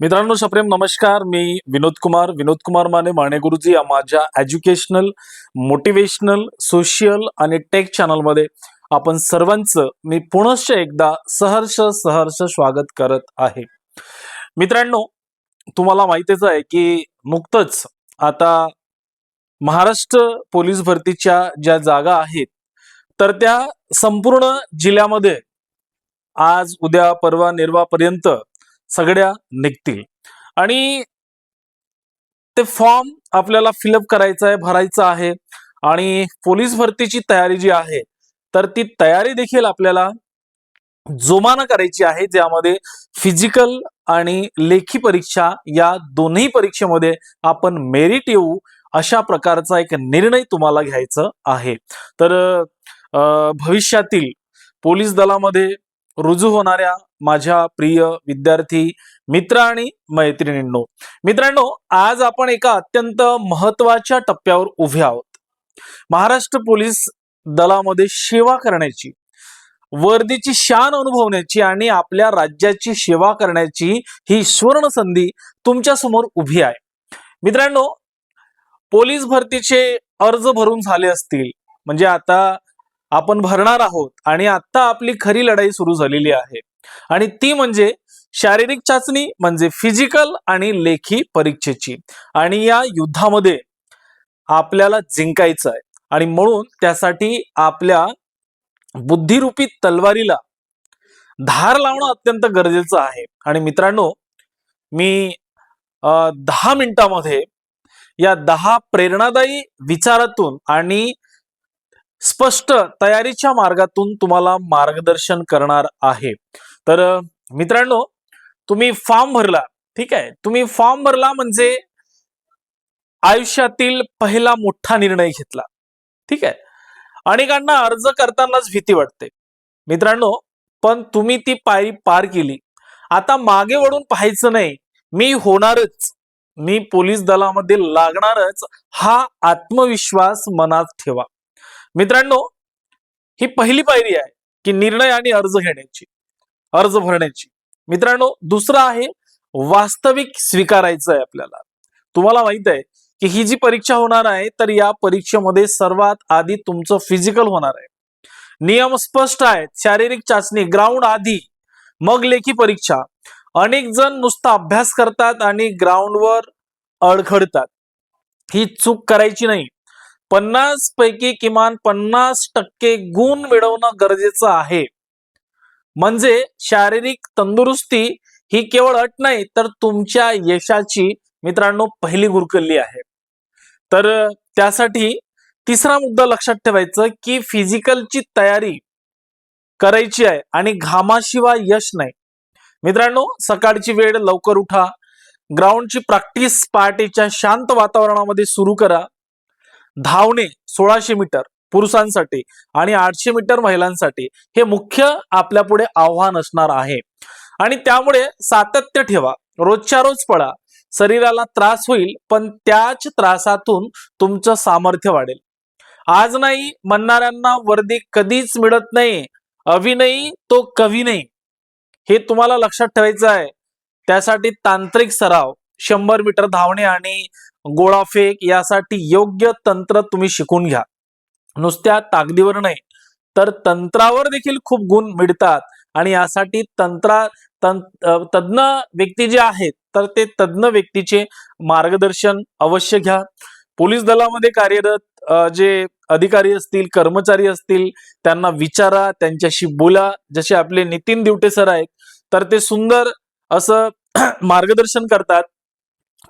मित्रांनो सप्रेम नमस्कार. मी विनोद कुमार. विनोद कुमार माने माने गुरुजी या माझ्या एज्युकेशनल मोटिवेशनल सोशियल आणि टेक चॅनलमध्ये आपण सर्वांचं मी पुनश्च एकदा सहर्ष सहर्ष स्वागत करत आहे. मित्रांनो तुम्हाला माहितीच आहे की नुकतंच आता महाराष्ट्र पोलीस भरतीच्या ज्या जागा आहेत तर त्या संपूर्ण जिल्ह्यामध्ये आज उद्या परवा निर्वापर्यंत सगळ्या निघतील. आणि ते फॉर्म आपल्याला फिलअप करायचं आहे भरायचं आहे. आणि पोलीस भरतीची तयारी जी आहे तर ती तयारी देखील आपल्याला जोमानं करायची आहे ज्यामध्ये फिजिकल आणि लेखी परीक्षा या दोन्ही परीक्षेमध्ये आपण मेरिट येऊ अशा प्रकारचा एक निर्णय तुम्हाला घ्यायचा आहे. तर भविष्यातील पोलीस दलामध्ये रुजू होणाऱ्या माझ्या प्रिय विद्यार्थी मित्र आणि मैत्रिणींनो. मित्रांनो आज आपण एका अत्यंत महत्त्वाच्या टप्प्यावर उभे आहोत. महाराष्ट्र पोलीस दलामध्ये सेवा करण्याची वर्दीची शान अनुभवण्याची आणि आपल्या राज्याची सेवा करण्याची ही सुवर्ण संधी तुमच्यासमोर उभी आहे. मित्रांनो पोलीस भरतीचे अर्ज भरून झाले असतील म्हणजे आता आपण भरणार आहोत आणि आता आपली खरी लढाई सुरू झालेली आहे. आणि ती म्हणजे शारीरिक चाचणी म्हणजे फिजिकल आणि लेखी परीक्षेची. आणि या युद्धामध्ये आपल्याला जिंकायचं आहे. आणि म्हणून त्यासाठी आपल्या बुद्धिरूपी तलवारीला धार लावणं अत्यंत गरजेचं आहे. आणि मित्रांनो मी दहा मिनिटामध्ये या दहा प्रेरणादायी विचारातून आणि स्पष्ट तयारीच्या मार्गातून तुम्हाला मार्गदर्शन करणार आहे. तर मित्रांनो तुम्ही फॉर्म भरला ठीक आहे? तुम्ही फॉर्म भरला म्हणजे आयुष्यातील पहिला मोठा निर्णय घेतला ठीक आहे? अनेकांना अर्ज करतानाच भीती वाटते. मित्रांनो पण तुम्ही ती पायरी पार केली. आता मागे वळून पाहायचं नाही मी होणारच. मी पोलीस दलामध्ये लागणारच. हा आत्मविश्वास मनात ठेवा. मित्रांनो ही पहिली पायरी आहे की निर्णय आणि अर्ज घेण्याची अर्ज भरण्याची. मित्रांनो दुसरं आहे वास्तविक स्वीकारायचं आहे आपल्याला. तुम्हाला माहीत आहे की ही जी परीक्षा होणार आहे तर या परीक्षेमध्ये सर्वात आधी तुमचं फिजिकल होणार आहे. नियम स्पष्ट आहेत शारीरिक चाचणी ग्राउंड आधी मग लेखी परीक्षा. अनेक जण नुसता अभ्यास करतात आणि ग्राउंडवर अडखडतात. ही चूक करायची नाही. पन्नास पैकी किमान पन्नास टक्के गुण मिळवणं गरजेचं आहे. म्हणजे शारीरिक तंदुरुस्ती ही केवळ अट नाही तर तुमच्या यशाची मित्रांनो पहिली गुरकल्ली आहे. तर त्यासाठी तिसरा मुद्दा लक्षात ठेवायचं की फिजिकलची तयारी करायची आहे आणि घामाशिवाय यश नाही. मित्रांनो सकाळची वेळ लवकर उठा ग्राउंडची प्रॅक्टिस पहाटेच्या शांत वातावरणामध्ये सुरू करा धावणे सोळाशे मीटर पुरुषांसाठी आणि आठशे मीटर महिलांसाठी हे मुख्य आपल्या पुढे आव्हान असणार आहे. आणि त्यामुळे सातत्य ठेवा. रोजच्या रोज पळा. शरीराला त्रास होईल पण त्याच त्रासातून तुमचं सामर्थ्य वाढेल. आज नाही म्हणणाऱ्यांना वर्दी कधीच मिळत नाही. अभिनयी तो कवी नाही. हे तुम्हाला लक्षात ठेवायचं आहे. त्यासाठी तांत्रिक सराव. शंभर मीटर धावणे आणि गोळाफेक यासाठी योग्य तंत्र तुम्ही शिकून घ्या. नुसत्या ताकदीवर नाही तर तंत्रावर देखील खूप गुण मिळतात आणि यासाठी तंत्रा तज्ज्ञ व्यक्ती जे आहेत तर ते तज्ज्ञ व्यक्तीचे मार्गदर्शन अवश्य घ्या. पोलीस दलामध्ये कार्यरत जे अधिकारी असतील कर्मचारी असतील त्यांना विचारा त्यांच्याशी बोला. जसे आपले नितीन दिवटे सर आहेत तर ते सुंदर असं मार्गदर्शन करतात.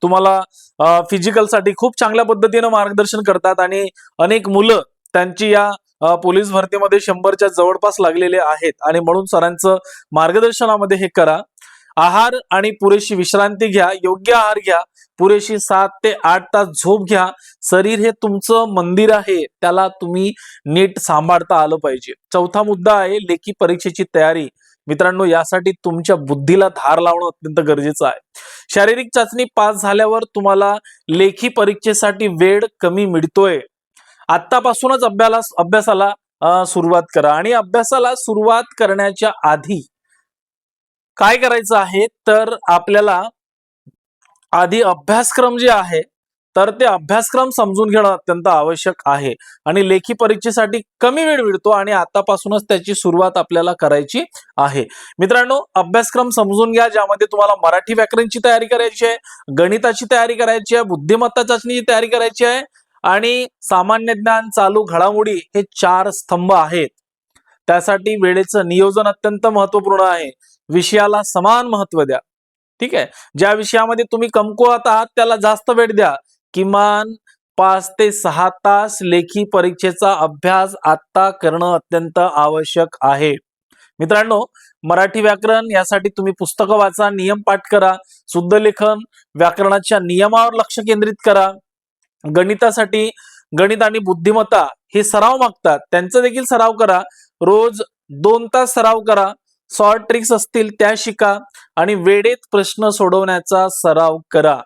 तुम्हाला फिजिकलसाठी खूप चांगल्या पद्धतीनं मार्गदर्शन करतात आणि अनेक मुलं त्यांची या पोलीस भरतीमध्ये शंभरच्या जवळपास लागलेले आहेत. आणि म्हणून सरांचं मार्गदर्शनामध्ये हे करा. आहार आणि पुरेशी विश्रांती घ्या योग्य आहार घ्या पुरेशी सात ते आठ तास झोप घ्या. शरीर हे तुमचं मंदिर आहे त्याला तुम्ही नीट सांभाळता आलं पाहिजे. चौथा मुद्दा आहे लेखी परीक्षेची तयारी. मित्रांनो यासाठी तुमच्या बुद्धीला धार लावणं अत्यंत गरजेचं आहे. शारीरिक चाचणी पास झाल्यावर तुम्हाला लेखी परीक्षेसाठी वेळ कमी मिळतोय. आत्तापासूनच अभ्याला अभ्यासाला सुरुवात करा. आणि अभ्यासाला सुरुवात करण्याच्या आधी काय करायचं आहे? तर आपल्याला आधी अभ्यासक्रम जे आहे तर ते अभ्यासक्रम समजून घेणं अत्यंत आवश्यक आहे. आणि लेखी परीक्षेसाठी कमी वेळ मिळतो आणि आतापासूनच त्याची सुरुवात आपल्याला करायची आहे. मित्रांनो अभ्यासक्रम समजून घ्या ज्यामध्ये तुम्हाला मराठी व्याकरणची तयारी करायची आहे गणिताची तयारी करायची आहे बुद्धिमत्ता चाचणीची तयारी करायची आहे आणि सामान्य ज्ञान चालू घडामोडी हे चार स्तंभ आहेत. त्यासाठी वेळेचं नियोजन अत्यंत महत्त्वपूर्ण आहे. विषयाला समान महत्त्व द्या. ठीक आहे? ज्या विषयामध्ये तुम्ही कमकुवत आहात त्याला जास्त वेळ द्या. किमान पाच ते सहा तास लेखी परीक्षेचा अभ्यास आता करणं अत्यंत आवश्यक आहे. मित्रांनो मराठी व्याकरण यासाठी तुम्ही पुस्तकं वाचा नियम पाठ करा शुद्ध लेखन व्याकरणाच्या नियमावर लक्ष केंद्रित करा. गणितासाठी गणित आणि बुद्धिमत्ता हे सराव मागतात. त्यांचा देखील सराव करा. रोज दोन तास सराव करा. शॉर्ट ट्रिक्स असतील त्या शिका आणि वेळेत प्रश्न सोडवण्याचा सराव करा.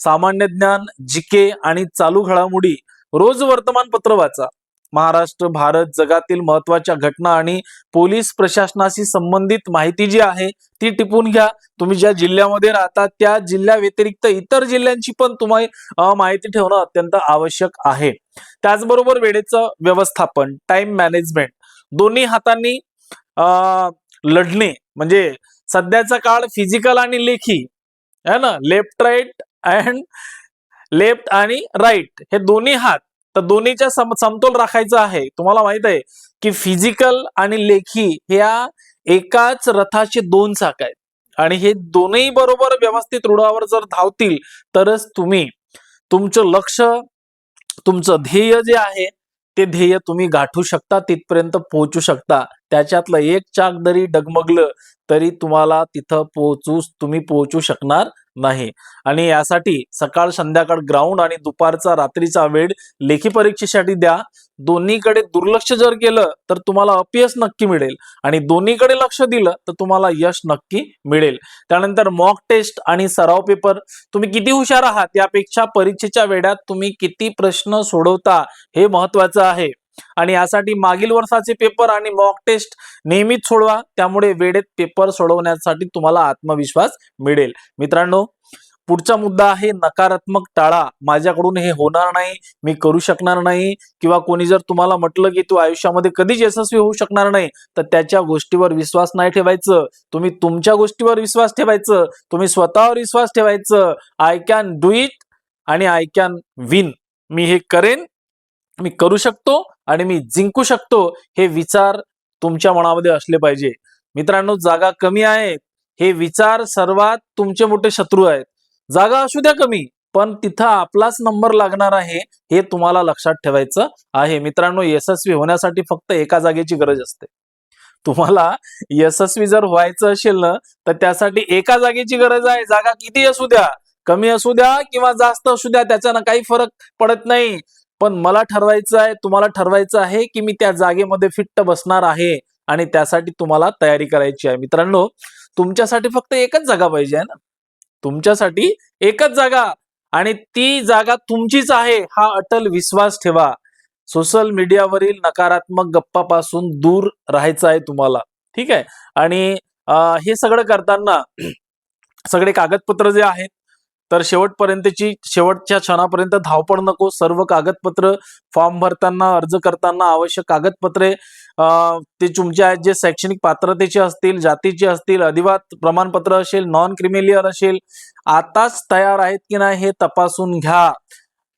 सामान्य ज्ञान जिके आणि चालू घडामोडी रोज वर्तमानपत्र वाचा. महाराष्ट्र भारत जगातील महत्त्वाच्या घटना आणि पोलीस प्रशासनाशी संबंधित माहिती जी आहे ती टिपून घ्या. तुम्ही ज्या जिल्ह्यामध्ये राहता त्या जिल्ह्या व्यतिरिक्त इतर जिल्ह्यांची पण तुम्हाला माहिती ठेवणं अत्यंत आवश्यक आहे. त्याचबरोबर वेळेचं व्यवस्थापन टाइम मॅनेजमेंट दोन्ही हातांनी अ, लढणे म्हणजे सध्याचा काळ फिजिकल आणि लेखी है ना? लेफ्ट राईट अँड लेफ्ट आणि राईट हे दोन्ही हात. तर दोन्हीच्या सम समतोल राखायचा आहे. तुम्हाला माहीत आहे की फिजिकल आणि लेखी ह्या एकाच रथाचे दोन चाक आहेत. आणि हे दोन्ही बरोबर व्यवस्थित रुळावर जर धावतील तरच तुम्ही तुमचं लक्ष तुमचं ध्येय जे आहे ते ध्येय तुम्ही गाठू शकता तिथपर्यंत पोहोचू शकता. त्याच्यातलं एक चाक जरी डगमगलं तरी तुम्हाला तिथं पोहोचू तुम्ही पोहोचू शकणार नाही. आणि यासाठी सकाळ संध्याकाळ ग्राउंड आणि दुपारचा रात्रीचा वेळ लेखी परीक्षेसाठी द्या. दोन्हीकडे दुर्लक्ष जर केलं तर तुम्हाला अपयश नक्की मिळेल. आणि दोन्हीकडे लक्ष दिलं तर तुम्हाला यश नक्की मिळेल. त्यानंतर मॉक टेस्ट आणि सराव पेपर तुम्ही किती हुशार आहात? यापेक्षा परीक्षेच्या वेळात तुम्ही किती प्रश्न सोडवता? हे महत्वाचं आहे. आणि यासाठी मागील वर्षाचे पेपर आणि मॉक टेस्ट नेहमीच सोडवा. त्यामुळे वेळेत पेपर सोडवण्यासाठी तुम्हाला आत्मविश्वास मिळेल. मित्रांनो पुढचा मुद्दा आहे नकारात्मक टाळा. माझ्याकडून हे होणार नाही मी करू शकणार नाही किंवा कोणी जर तुम्हाला म्हटलं की तू आयुष्यामध्ये कधीच यशस्वी होऊ शकणार नाही तर त्याच्या गोष्टीवर विश्वास नाही ठेवायचं. तुम्ही तुमच्या गोष्टीवर विश्वास ठेवायचं. तुम्ही स्वतःवर विश्वास ठेवायचं. आय कॅन डू इट आणि आय कॅन विन मी हे करेन मी करू शकतो. आणि मी जिंकू शकतो हे विचार तुमच्या मनामध्ये असले पाहिजे. मित्रांनो जागा कमी आहेत हे विचार सर्वात तुमचे मोठे शत्रू आहेत. जागा असू द्या कमी पण तिथं आपलाच नंबर लागणार आहे हे तुम्हाला लक्षात ठेवायचं आहे. मित्रांनो यशस्वी होण्यासाठी फक्त एका जागेची गरज असते. तुम्हाला यशस्वी जर व्हायचं असेल ना तर त्यासाठी एका जागेची गरज आहे. जागा किती असू द्या कमी असू द्या किंवा जास्त असू द्या त्याच्यानं काही फरक पडत नाही. पण मला ठरवायचं आहे तुम्हाला ठरवायचं आहे की मी त्या जागेमध्ये फिट्ट बसणार आहे आणि त्यासाठी तुम्हाला तयारी करायची आहे. मित्रांनो तुमच्यासाठी फक्त एकच जागा पाहिजे आहे ना? तुमच्यासाठी एकच जागा आणि ती जागा तुमचीच आहे हा अटल विश्वास ठेवा. सोशल मीडियावरील नकारात्मक गप्पापासून दूर राहायचं आहे तुम्हाला. ठीक आहे? आणि हे सगळं करताना सगळे कागदपत्र जे आहेत तर शेवटपर्यंतची शेवटच्या क्षणापर्यंत धावपळ नको. सर्व कागदपत्र फॉर्म भरताना अर्ज करताना आवश्यक कागदपत्रे ते तुमच्या आहेत जे शैक्षणिक पात्रतेचे असतील जातीचे असतील अधिवात प्रमाणपत्र असेल नॉन क्रिमिलियर असेल आताच तयार आहेत की नाही हे तपासून घ्या.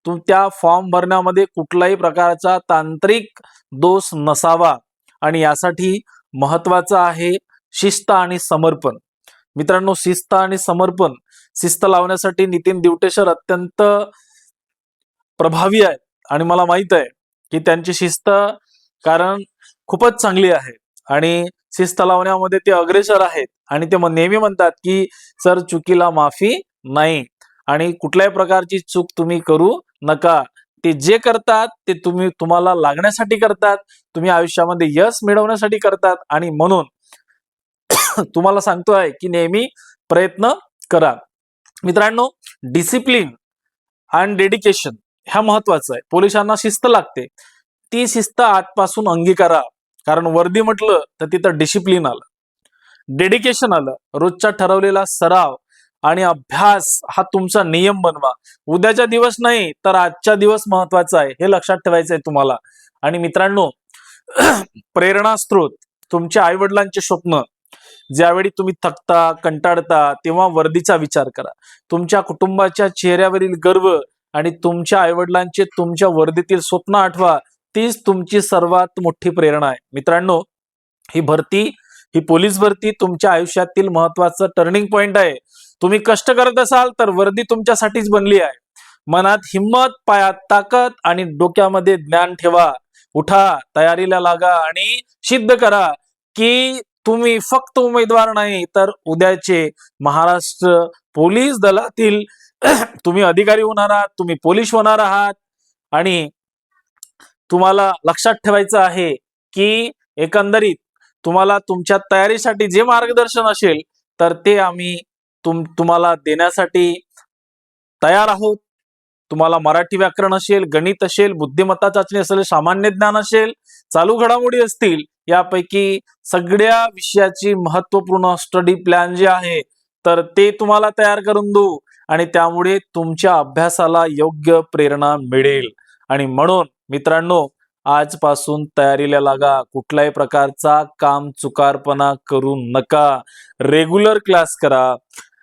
तू त्या फॉर्म भरण्यामध्ये कुठल्याही प्रकारचा तांत्रिक दोष नसावा. आणि यासाठी महत्वाचं आहे शिस्त आणि समर्पण. मित्रांनो शिस्त आणि समर्पण शिस्त लावण्यासाठी नितीन दिवटेश्वर अत्यंत प्रभावी आहे आणि मला माहीत आहे की त्यांची शिस्त कारण खूपच चांगली आहे. आणि शिस्त लावण्यामध्ये ते अग्रेसर आहेत. आणि ते नेहमी म्हणतात की सर चुकीला माफी नाही. आणि कुठल्याही प्रकारची चूक तुम्ही करू नका. ते जे करतात ते तुम्ही तुम्हाला लागण्यासाठी करतात. तुम्ही आयुष्यामध्ये यश मिळवण्यासाठी करतात. आणि म्हणून तुम्हाला सांगतो आहे की नेहमी प्रयत्न करा. मित्रांनो डिसिप्लिन आणि डेडिकेशन ह्या महत्वाचं आहे. पोलिसांना शिस्त लागते. ती शिस्त आजपासून अंगीकारा. कारण वर्दी म्हटलं तर तिथं डिसिप्लिन आलं. डेडिकेशन आलं. रोजचा ठरवलेला सराव आणि अभ्यास हा तुमचा नियम बनवा. उद्याचा दिवस नाही तर आजचा दिवस महत्त्वाचा आहे हे लक्षात ठेवायचं आहे तुम्हाला. आणि मित्रांनो प्रेरणास्त्रोत तुमच्या आई वडिलांचे स्वप्न ज्यावेळी तुम्ही थकता कंटाळता तेव्हा वर्दीचा विचार करा. तुमच्या कुटुंबाच्या चेहऱ्यावरील गर्व आणि तुमच्या आईवडिलांचे तुमच्या वर्दीतील स्वप्न आठवा तीच तुमची सर्वात मोठी प्रेरणा आहे. मित्रांनो ही भरती ही पोलीस भरती तुमच्या आयुष्यातील महत्वाचं टर्निंग पॉइंट आहे. तुम्ही कष्ट करत असाल तर वर्दी तुमच्यासाठीच बनली आहे. मनात हिंमत पायात ताकद आणि डोक्यामध्ये ज्ञान ठेवा. उठा तयारीला लागा आणि सिद्ध करा की तुम्ही फक्त उमेदवार नाही तर उद्याचे महाराष्ट्र पोलीस दलातील तुम्ही अधिकारी होणार आहात तुम्ही पोलीस होणार आहात. आणि तुम्हाला लक्षात ठेवायचं आहे की एकंदरीत तुम्हाला तुमच्या तयारीसाठी जे मार्गदर्शन असेल तर ते आम्ही तुम तुम्हाला देण्यासाठी तयार आहोत. तुम्हाला मराठी व्याकरण असेल गणित असेल बुद्धिमत्ता चाचणी असेल सामान्य ज्ञान असेल चालू घडामोडी असतील यापैकी सगळ्या विषयाची महत्त्वपूर्ण स्टडी प्लॅन जे आहे तर ते तुम्हाला तयार करून देऊ आणि त्यामुळे तुमच्या अभ्यासाला योग्य प्रेरणा मिळेल. आणि म्हणून मित्रांनो आजपासून तयारीला लागा कुठल्याही प्रकारचा काम चुकारपणा करू नका. रेग्युलर क्लास करा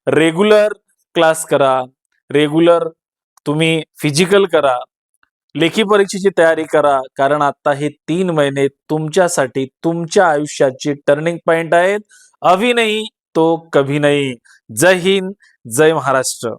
रेग्युलर क्लास करा रेग्युलर तुम्ही फिजिकल करा लेखी परीक्षेची तयारी करा कारण आता हे तीन महिने तुमच्यासाठी तुमच्या आयुष्याची टर्निंग पॉइंट आहेत. अभी नाही तो कभी नाही. जय हिंद जय महाराष्ट्र.